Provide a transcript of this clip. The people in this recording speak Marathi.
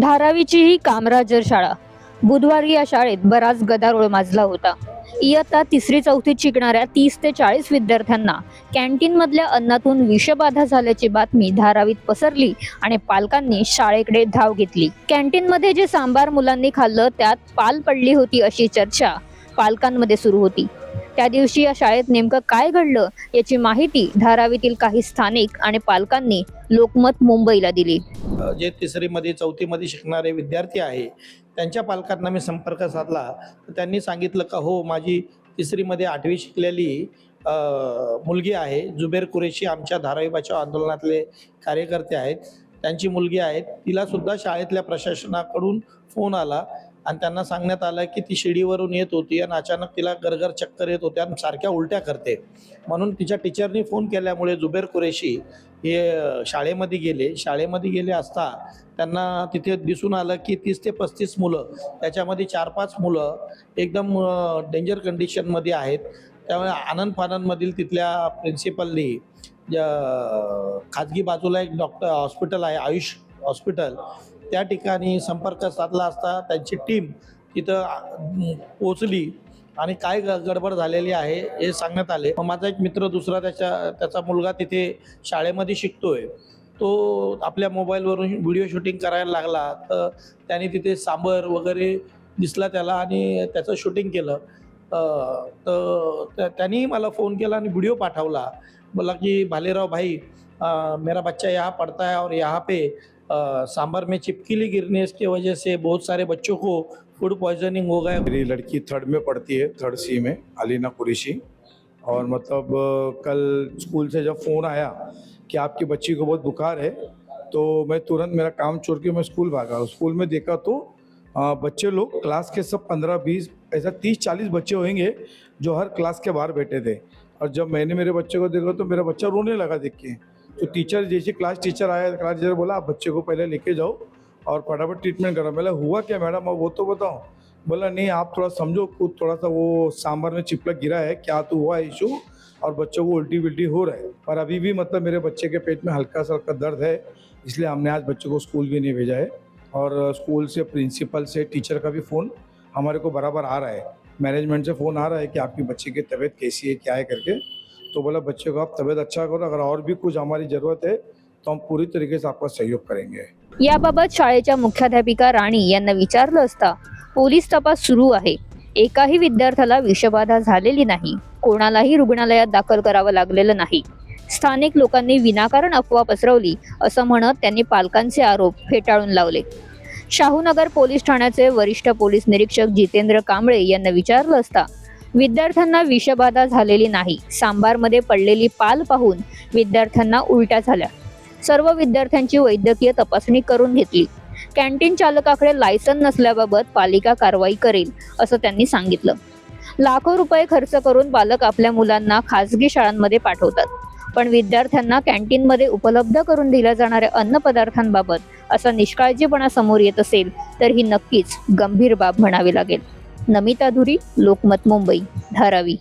धारावीची ही कामराजर शाळा. बुधवारी या शाळेत बराच गदारोळ माजला होता. इयत्ता तिसरी चौथीत शिकणाऱ्या तीस ते चाळीस विद्यार्थ्यांना कॅन्टीन मधल्या अन्नातून विषबाधा झाल्याची बातमी धारावीत पसरली आणि पालकांनी शाळेकडे धाव घेतली. कॅन्टीन मध्ये जे सांबार मुलांनी खाल्लं त्यात पाल पडली होती अशी चर्चा पालकांमध्ये सुरू होती. त्या दिवशी या शाळेत नेमकं काय घडलं याची माहिती धारावीतील काही स्थानिक आणि पालकांनी लोकमत मुंबईला दिली. जे तिसरीमध्ये चौथीमध्ये शिकणारे विद्यार्थी आहे त्यांच्या पालकांना मी संपर्क साधला. तर त्यांनी सांगितलं का हो माझी तिसरीमध्ये आठवी शिकलेली मुलगी आहे जुबेर कुरेशी आमच्या धारावी बचाव आंदोलनातले कार्यकर्ते आहेत. त्यांची मुलगी आहे. तिलासुद्धा शाळेतल्या प्रशासनाकडून फोन आला. आणि त्यांना सांगण्यात आलं की ती शिडीवरून येत होती आणि अचानक तिला गरगर चक्कर येत होत्या आणि सारख्या उलट्या करते. म्हणून तिच्या टीचरनी फोन केल्यामुळे जुबेर कुरेशी हे शाळेमध्ये गेले. शाळेमध्ये गेले असता त्यांना तिथे दिसून आलं की तीस ते पस्तीस मुलं त्याच्यामध्ये चार पाच मुलं एकदम डेंजर कंडिशनमध्ये आहेत. त्यामुळे आनंद फानंदमधील तिथल्या प्रिन्सिपलनी खाजगी बाजूला एक डॉक्टर हॉस्पिटल आहे आयुष हॉस्पिटल त्या ठिकाणी संपर्क साधला असता त्यांची टीम तिथं पोचली आणि काय ग- गडबड झालेली आहे हे सांगण्यात आले. मग माझा एक मित्र दुसरा त्याच्या त्याचा मुलगा तिथे शाळेमध्ये शिकतोय. तो आपल्या मोबाईलवरून व्हिडिओ शूटिंग करायला लागला. तर त्याने तिथे सांबर वगैरे दिसला त्याला आणि त्याचं शूटिंग केलं. तर त्या- त्यांनी मला फोन केला आणि व्हिडिओ पाठवला. बोला की भालेराव भाई मेरा बच्चा यहाँ पडता है और यहाँ पे सांबर में चिपकीली गिरने की वजह से बहुत सारे बच्चों को फ़ूड पॉइजनिंग हो गया। मेरी लड़की थर्ड में पढ़ती है थर्ड सी में, अलीना कुरेशी। और मतलब कल स्कूल से जब फ़ोन आया कि आपकी बच्ची को बहुत बुखार है तो मैं तुरंत मेरा काम छोड़ के मैं स्कूल भागा। स्कूल में देखा तो बच्चे लोग क्लास के सब पंद्रह, बीस, ऐसा तीस, चालीस बच्चे होंगे जो हर क्लास के बाहर बैठे थे। और जब मैंने मेरे बच्चे को देखा तो मेरा बच्चा रोने लगा देख के। तो टीचर जैसे क्लास टीचर आया क्लास टीचर बोला, आप बच्चे को पहले लेके जाओ और फटाफट ट्रीटमेंट करो। बोला हुआ क्या मैडम? अब वो तो बताओ। बोला, नहीं, आप थोड़ा समझो, खुद थोड़ा सा वो सांभर में चिपलक गिरा है, क्या तो हुआ इशू और बच्चों को उल्टी विल्टी हो रहा है। पर अभी भी मतलब मेरे बच्चे के पेट में हल्का सा हल्का दर्द है, इसलिए हमने आज बच्चे को स्कूल भी नहीं भेजा है। और स्कूल से प्रिंसिपल से टीचर का भी फ़ोन हमारे को बराबर आ रहा है। मैनेजमेंट से फ़ोन आ रहा है कि आपकी बच्चे की तबीयत कैसी है, क्या है करके। तो बोला बच्चे को आप तबीयत अच्छा करो अगर और भी कुछ हमारी ज़रूरत है तो हम पूरी तरीके से आपका सहयोग करेंगे. याबाबत शाळेच्या मुख्याध्यापिका राणी यांना विचारलं असता पोलीस तपास सुरू आहे. एकाही विद्यार्थ्याला विषबाधा झालेली नाही. कोणालाही रुग्णालयात दाखल करावं लागलेलं नाही. स्थानिक लोकांनी विनाकारण अफवा पसरवली असं म्हणत त्यांनी पालकांचे आरोप फेटाळून लावले. शाहूनगर पोलीस ठाण्याचे वरिष्ठ पोलीस निरीक्षक जितेंद्र कांबळे यांना विचारलं असता विद्यार्थ्यांना विषबाधा झालेली नाही. सांबारमध्ये पडलेली पाल पाहून विद्यार्थ्यांना उलट्या झाल्या. सर्व विद्यार्थ्यांची वैद्यकीय तपासणी करून घेतली. कॅन्टीन चालकाकडे लायसन नसल्याबाबत पालिका कारवाई करेल असं त्यांनी सांगितलं. लाखो रुपये खर्च करून पालक आपल्या मुलांना खासगी शाळांमध्ये पाठवतात पण विद्यार्थ्यांना कॅन्टीनमध्ये उपलब्ध करून दिल्या जाणाऱ्या अन्नपदार्थांबाबत असा निष्काळजीपणा समोर येत असेल तर ही नक्कीच गंभीर बाब म्हणावी लागेल. नमिता धुरी लोकमत मुंबई धारावी.